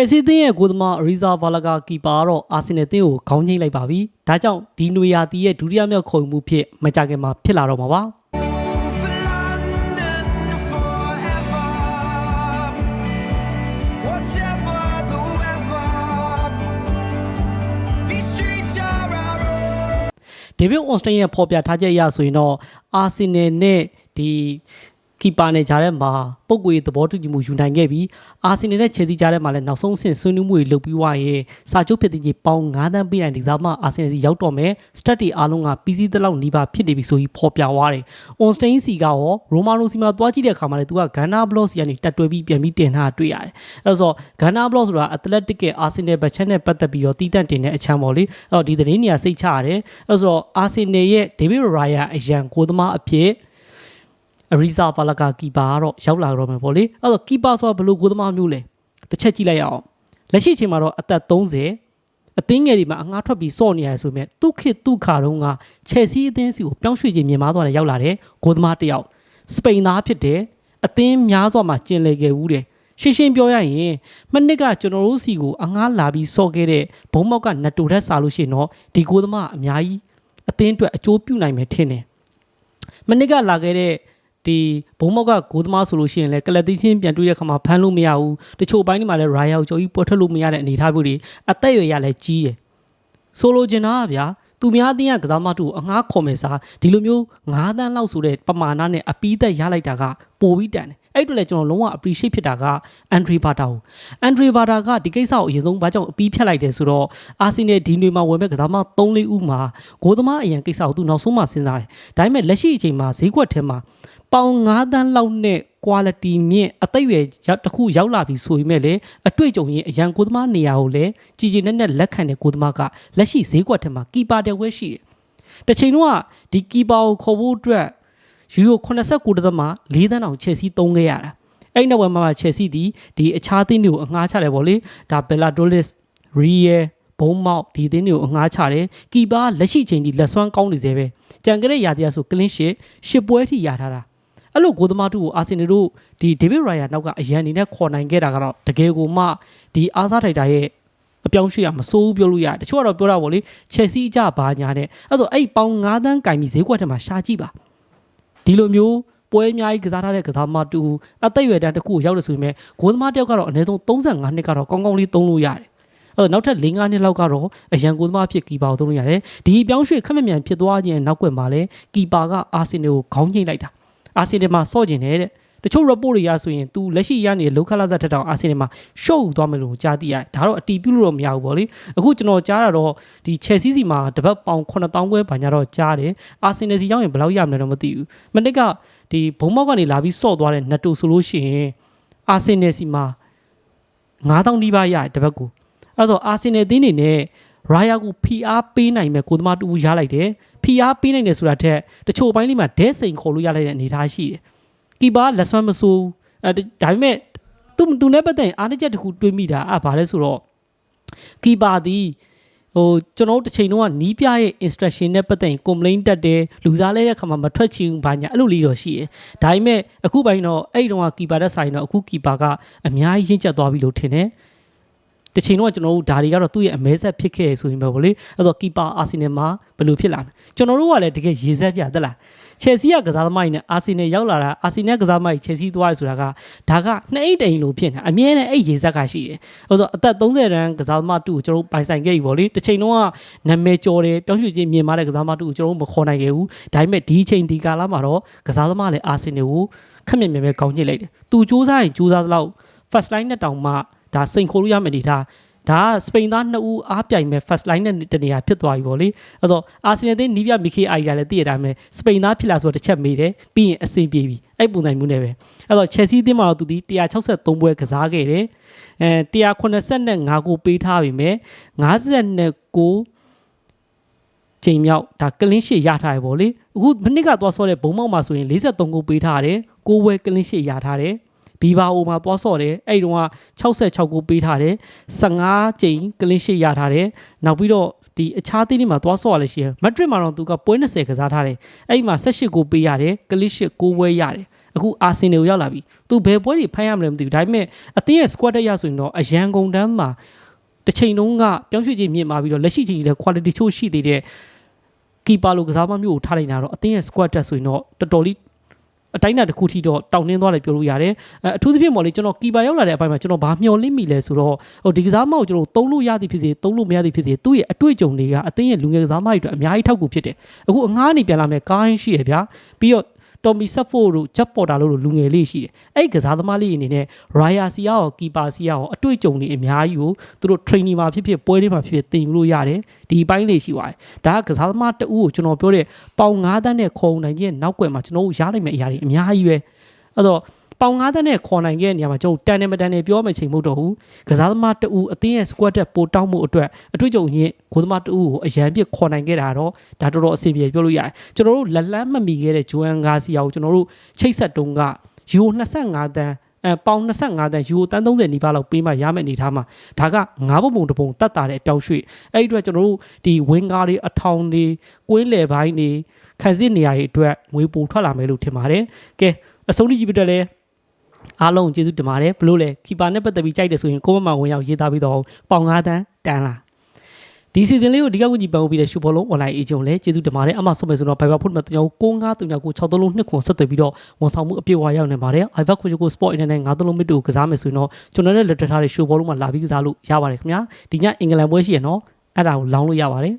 ယ်ဆီသင်းရဲ့ကိုယ်သမားရီဇာဘာလာဂါကီပါကတော့အာဆင်နယ်သင်းကိုခေါင်းချင်းလိုက်ပါပြီ။ဒါကြောင့်ဒီနွေရာသီရဲ့ဒုတိယမြောက်ခုံမှုဖြစ်မကြခင်မှာဖြစ်လာတော့မှာပါ။ For London forever. Whatever the weather, these streets are our own. ဒေးဗစ်အွန်စတိန်ရဲ့ဖော်ပြထားချက်အရဆိုရင်တော့အာဆင်နယ်နဲ့ဒီ ကီပါနဲ့ကြားထဲမှာပုံကွေသဘောတူညီမှုယူနိုင်ခဲ့ပြီးအာဆင်နယ်နဲ့ချယ်ဆီကြားထဲမှာလည်းနောက်ဆုံးအဆင့်ဆွေးနွေးမှုတွေလုပ်ပြီးွားရင်စာချုပ်ဖြစ်တဲ့ကြီးပေါင်း9တန်းပေးနိုင်ဒီစားမှအာဆင်နယ်စီရောက်တော့မယ်စတက်တီအားလုံးကပြီးစီးသလောက်နီးပါးဖြစ်နေပြီဆိုပြီးဖော်ပြသွားတယ်။အွန်စတိန်စီကရောရိုမာနိုစီမှာသွားကြည့်တဲ့အခါမှာလည်းသူကဂန်နာဘလော့စီကနေတက်တွဲပြီးပြန်ပြီးတင်ထားတာတွေ့ရတယ်။အဲဒါဆိုဂန်နာဘလော့ဆိုတာအက်တလက်တစ်ရဲ့အာဆင်နယ်ဘက်ချက်နဲ့ပတ်သက်ပြီးတော့တီးတန့်တင်တဲ့အချမ်းပေါ့လေ။အဲ့တော့ဒီသတင်းနေရာစိတ်ချရတယ်။အဲဒါဆိုအာဆင်နယ်ရဲ့ဒေးဗစ်ရိုရာအရန်ကိုသမားအဖြစ် အရီဇာပါလာကာကီပါကတော့ရောက်လာတော့မယ်ပေါ့လေအဲ့တော့ကီပါဆိုတာဘယ်လိုကိုသမားမျိုးလဲတစ်ချက်ကြည့်လိုက်ရအောင်လက်ရှိအချိန်မှာတော့အသက်30အသင်းငယ်တွေမှာအငှားထွက်ပြီးစော့နေရတယ်ဆိုပေမဲ့သူခေတ်သူခါတုန်းကချယ်ဆီအသင်းစီကိုပြောင်းရွှေ့ခြင်းမြင်မာသွားတယ်ရောက်လာတယ်ကိုသမားတစ်ယောက်စပိန်သားဖြစ်တယ်အသင်းများစွာမှာကျင်လည်ခဲ့ဦးတယ်ရှင်းရှင်းပြောရရင်မနစ်ကကျွန်တော်တို့စီကိုအငှားလာပြီးစော့ခဲ့တဲ့ဘုံမောက်ကနတ်တူထက်စားလို့ရှိရင်တော့ဒီကိုသမားအများကြီးအသင်းအတွက်အကျိုးပြုနိုင်မယ်ထင်တယ်မနစ်ကလာခဲ့တဲ့ ဒီဘုံမောက်ကဂိုးသမားဆိုလို့ရှိရင်လည်းကလပ်သိချင်းပြန်တွေ့တဲ့ခါမှာဖမ်းလို့မရဘူးတချို့အပိုင်းတွေမှာလည်းရာယောက်ကျော်ကြီးပွက်ထွက်လို့မရတဲ့အနေအထားမျိုးတွေအသက်အရွယ်ရလည်းကြီးတယ်ဆိုလိုချင်တာကဗျာသူများအတင်းကကစားမတူအငှားခေါ်မယ်စားဒီလိုမျိုး9တန်းလောက်ဆိုတဲ့ပမာဏနဲ့အပီးသက်ရလိုက်တာကပိုပြီးတန်တယ်အဲ့တို့လည်းကျွန်တော်လုံးဝ appreciate ဖြစ်တာကအန်ဒရီဘာတာကိုအန်ဒရီဘာတာကဒီကိစ္စကိုအရင်ဆုံးဘာကြောင့်အပီးဖြတ်လိုက်တယ်ဆိုတော့အာဆင်နယ်ဒီနွေမှာဝင်မဲ့ကစားမ3-4ဦးမှာဂိုးသမားအရင်ကိစ္စကိုသူနောက်ဆုံးမှစဉ်းစားတယ်ဒါပေမဲ့လက်ရှိအချိန်မှာဈေးကွက်ထဲမှာ ပေါင်9တန်းလောက်နဲ့ quality မြင့်အသိရွယ်ရောက်တစ်ခုရောက်လာပြီဆိုပေမဲ့လေအတွေ့အကြုံရင်အရန်ကိုသမားနေရာကိုလည်းကြည်ကြည်နဲ့နဲ့လက်ခံတဲ့ကိုသမားကလက်ရှိဈေးကွက်ထဲမှာကီပါတဲ့ဝဲရှိတယ်။တစ်ချိန်တော့ဒီကီပါကိုခေါ်ဖို့အတွက်ယူရို89တသမ4တန်းအောင်ချယ်ဆီသုံးခဲ့ရတာ။အဲ့ဒီနောက်ပိုင်းမှာချယ်ဆီဒီဒီအခြားသင်းတွေကိုအငှားချတယ်ပေါ့လေ။ဒါဘယ်လာဒိုလစ်ရီယယ်ဘုံမောက်ဒီသင်းတွေကိုအငှားချတယ်။ကီပါလက်ရှိချိန်ဒီလက်စွမ်းကောင်းနေသေးပဲ။ကြံကြတဲ့ရာသီကဆိုကလင်းရှစ်ရှစ်ပွဲထိရထားတာ။ အဲ့လိုကိုသမားတူကိုအာဆင်နယ်တို့ဒီဒေးဗစ်ရိုင်ယာနောက်ကအရန်အနေနဲ့ခေါ်နိုင်ခဲ့တာကတော့တကယ်ကိုမှဒီအာဇာထိုက်တာရဲ့အပြောင်းရွှေ့ရမစိုးဘူးပြောလို့ရတယ်တချို့ကတော့ပြောတာပေါ့လေချက်စီကြဘာညာနဲ့အဲ့ဆိုအဲ့ပေါင်9တန်းကင်ပြီးဈေးကွက်ထဲမှာရှာကြည့်ပါဒီလိုမျိုးပွဲအများကြီးကစားထားတဲ့ကစားသမားတူအသက်အရွယ်တန်းတစ်ခုကိုရောက်လို့ဆိုပေမဲ့ဂိုးသမားတစ်ယောက်ကတော့အနည်းဆုံး35နှစ်ကတော့ကောင်းကောင်းလေးသုံးလို့ရတယ်အဲ့တော့နောက်ထပ်၄၅နှစ်လောက်ကတော့အရန်ကိုသမားဖြစ်ကီပါကိုသုံးလို့ရတယ်ဒီအပြောင်းရွှေ့ခက်မမြန်ဖြစ်သွားခြင်းနောက်ကွယ်မှာလဲကီပါကအာဆင်နယ်ကိုခေါင်းညှိလိုက်တာ အာဆင်နယ်မှာစော့ကျင်တယ်တဲ့တချို့ report တွေရဆိုရင် तू လက်ရှိရနေတဲ့လောကလာဇတ်ထက်တောင်အာဆင်နယ်မှာရှုပ်သွားမယ်လို့ကြားသိရတယ်ဒါတော့အတီးပြုလို့တော့မရဘူးပေါ့လေအခုကျွန်တော်ကြားတာတော့ဒီ Chelsea စီမှာတပတ်ပေါင်9000ခွဲဘာညာတော့ကြားတယ်အာဆင်နယ်စီရောက်ရင်ဘယ်လောက်ရမလဲတော့မသိဘူးမနစ်ကဒီဘုံမောက်ကနေလာပြီးစော့သွားတဲ့နတ်တူဆိုလို့ရှိရင်အာဆင်နယ်စီမှာ9000ဒီပါရတယ်တပတ်ကိုအဲ့တော့အာဆင်နယ်သင်းနေနဲ့ရာယာကိုဖီအားပေးနိုင်မဲ့ကိုသမားတူရလိုက်တယ် ဖီအားပေးနိုင်တယ်ဆိုတာထက်တချို့အပိုင်းလေးမှာဒဲစိန်ခေါ်လို့ရလိုက်တဲ့အနေအထားရှိတယ်ကီပါလက်ဆွမ်းမဆိုးဘူးအဲဒါပေမဲ့သူသူနဲ့ပတ်သက်ရင်အားနည်းချက်တစ်ခုတွေးမိတာอ่ะဗါလဲဆိုတော့ကီပါသည်ဟိုကျွန်တော်တို့တစ်ချိန်လုံးကနီးပြရဲ့ instruction နဲ့ပတ်သက်ရင် complaint တက်တယ်လူစားလဲတဲ့ခါမှာမထွက်ချင်ဘူးဘာညာအဲ့လိုလေးတော့ရှိတယ်ဒါပေမဲ့အခုပိုင်းတော့အဲ့တုန်းကကီပါတဲ့ဆိုင်တော့အခုကီပါကအများကြီးရင့်ကျက်သွားပြီလို့ထင်တယ် တစ်ချိန်တော့ကျွန်တော်တို့ဒါတွေကတော့သူ့ရဲ့အမဲဆက်ဖြစ်ခဲ့ရဆိုရင်ပဲဗောလေအဲ့တော့ကီပါအာဆင်နယ်မှာဘယ်လိုဖြစ်လာမလဲကျွန်တော်တို့ကလည်းတကယ်ရေဆက်ပြတက်လားချယ်ဆီကကစားသမားကြီးနဲ့အာဆင်နယ်ရောက်လာတာအာဆင်နယ်ကစားသမားကြီးချယ်ဆီသွားရဆိုတာကဒါကနှစ်အိတ်တိန်လို့ဖြစ်နေတာအမြဲတမ်းအဲ့ရေဆက်ကရှိတယ်အဲ့တော့အသက်30တန်းကစားသမားတူကိုကျွန်တော်တို့ပိုင်ဆိုင်ခဲ့ပြီဗောလေတစ်ချိန်တော့ကနာမည်ကျော်တယ်ပြောင်းရွှေ့ခြင်းမြင်မာတဲ့ကစားသမားတူကိုကျွန်တော်တို့မခေါ်နိုင်ခဲ့ဘူးဒါပေမဲ့ဒီအချိန်ဒီကာလမှာတော့ကစားသမားလည်းအာဆင်နယ်ကိုခက်မြင်မြင်ပဲကောင်းညစ်လိုက်တယ်သူစူးစမ်းရင်စူးစမ်းသလောက် first line နဲ့တောင်မှ ဒါစိန်ခိုးလို့ရမယ်အနေထားဒါကစပိန်သားနှစ်ဦးအားပြိုင်မဲ့ first line နဲ့တနေရာဖြစ်သွားပြီပေါ့လေအဲ့တော့အာဆင်နယ်သင်းနီးပြမီခေအိုင်ယာလည်းသိရတာမယ်စပိန်သားဖြစ်လာဆိုတော့တစ်ချက်မေးတယ်ပြီးရင်အဆင်ပြေပြီအဲ့ပုံစံမျိုးနဲ့ပဲအဲ့တော့ Chelsea သင်းမှာတော့သူဒီ163ပွဲကစားခဲ့တယ်အဲ185ကိုပေးထားပြီမဲ့59ချိန်မြောက်ဒါကလင်းရှေ့ရထားရပေါ့လေအခုမနစ်ကသွားဆော့တဲ့ဘုံမောက်မှာဆိုရင်43ကိုပေးထားတယ်6ဝဲကလင်းရှေ့ရထားတယ် ဘီဘာအိုမှာသွားဆော့တယ်အဲ့တုန်းက66ကိုပေးထားတယ်15ချိန်ကလင်းရှေ့ရထားတယ်နောက်ပြီးတော့ဒီအခြားသင်းတွေမှာသွားဆော့ရလဲရှိရမက်ဒရစ်မှာတော့သူကပွဲ20ကစားထားတယ်အဲ့ဒီမှာ18ကိုပေးရတယ်ကလင်းရှစ်6ဝဲရတယ်အခုအာဆင်နယ်ကိုရောက်လာပြီသူဘယ်ပွဲတွေဖမ်းရမလဲမသိဘူးဒါပေမဲ့အသင်းရဲ့ squad တက်ရဆိုရင်တော့အရန်ကုန်တန်းမှာတစ်ချိန်လုံးကပြောင်းရွှေ့ခြင်းမြင့်မာပြီးတော့လက်ရှိချိန်ကြီးလည်း quality ချိုးရှိသေးတဲ့ကီပါလိုကစားမမျိုးကိုထားနေတာတော့အသင်းရဲ့ squad တက်ဆိုရင်တော့တော်တော်လေး အတိုင်းအတာတစ်ခုထိတော့တောင်းနှင်းသွားတယ်ပြောလို့ရတယ်အဲအထူးသဖြင့်ပေါ့လေကျွန်တော်ကီပါရောက်လာတဲ့အပိုင်းမှာကျွန်တော်ဘာမျှော်လင့်မိလဲဆိုတော့ဟိုဒီကစားမကိုကျွန်တော်သုံးလို့ရသည်ဖြစ်စေသုံးလို့မရသည်ဖြစ်စေသူ့ရဲ့အတွေ့အကြုံတွေကအသင်းရဲ့လူငယ်ကစားမတွေအတွက်အများကြီးထောက်ကူဖြစ်တယ်အခုအငားနေပြန်လာမယ်ကားရင်းရှိရဗျာပြီးတော့ တော်မီဆက်ဖို့တို့ဂျက်ပေါ်တာလို့လူငယ်လေးရှိတယ်အဲ့ဒီကစားသမားလေးအနေနဲ့ Raya စီယာရောကီပါစီယာရောအတွေ့အကြုံတွေအများကြီးကိုသူတို့ training မှာဖြစ်ဖြစ်ပွဲတွေမှာဖြစ်ဖြစ်သင်ယူလို့ရတယ်ဒီဘိုင်းလေးရှိပါတယ်ဒါကကစားသမားတအူးကိုကျွန်တော်ပြောတဲ့ပေါင်9တန်းနဲ့ခေါ်နိုင်ခြင်းနောက်ွယ်မှာကျွန်တော်တို့ရနိုင်မယ့်အရာတွေအများကြီးပဲအဲ့တော့ ပေါင်9တန်းနဲ့ခေါ်နိုင်ခဲ့တဲ့နေရာမှာကျွန်တော်တန်တယ်မတန်တယ်ပြောမယ့်ချိန်မဟုတ်တော့ဘူးကစားသမားတအူးအသင်းရဲ့ squad တက်ပိုတောင်းမှုအတွက်အတွေ့အကြုံရင်းကိုသမားတအူးကိုအရန်ပြစ်ခေါ်နိုင်ခဲ့တာတော့ဒါတော်တော်အဆင်ပြေပြောလို့ရတယ်ကျွန်တော်တို့လက်လန်းမမီခဲ့တဲ့ဂျိုအန်ဂါစီယာကိုကျွန်တော်တို့ချိတ်ဆက်တုံးကယူ25တန်းအဲပေါင်25တန်းယူတန်း30နီးပါးလောက်ပေးမှရမယ့်အနေထားမှာဒါကငါးပုံပုံတစ်ပုံတတ်တာတဲ့အပြောင်းရွှေ့အဲ့ဒီအတွက်ကျွန်တော်တို့ဒီဝင်းကားတွေအထောင်တွေကွင်းလယ်ပိုင်းတွေခန်းစစ်နေရာတွေအတွက်ငွေပိုထွက်လာမယ်လို့ထင်ပါတယ်ကဲအဆုံးထိကြည့်ပြတော့လဲ အားလုံးကျေးဇူးတင်ပါတယ်ဘလို့လဲခီပါနဲ့ပတ်သက်ပြီးကြိုက်တယ်ဆိုရင်ကိုမမဝင်ရောက်ရေးသားပြီးတော့ပေါင်9တန်းတန်းလာဒီစီဇန်လေးကိုဒီကကူညီပံ့ပိုးပြီးတဲ့ရှုဘောလုံး online agent လည်းကျေးဇူးတင်ပါတယ်အမှဆုံးမယ်ဆိုတော့ Viber ဖုန်းမှာတင်ကြော6939 63နှစ်ခွန်ဆက်သွယ်ပြီးတော့ဝန်ဆောင်မှုအပြည့်အဝရောက်နေပါတယ် Viber ကိုကို Sport Internet 9သုံးလုံးမစ်တူကစားမယ်ဆိုရင်တော့ကျွန်တော်နဲ့လက်ထပ်ထားတဲ့ရှုဘောလုံးမှာလာပြီးကစားလို့ရပါတယ်ခင်ဗျာဒီညအင်္ဂလန်ပွဲရှိရနော်အဲ့ဒါကိုလောင်းလို့ရပါတယ်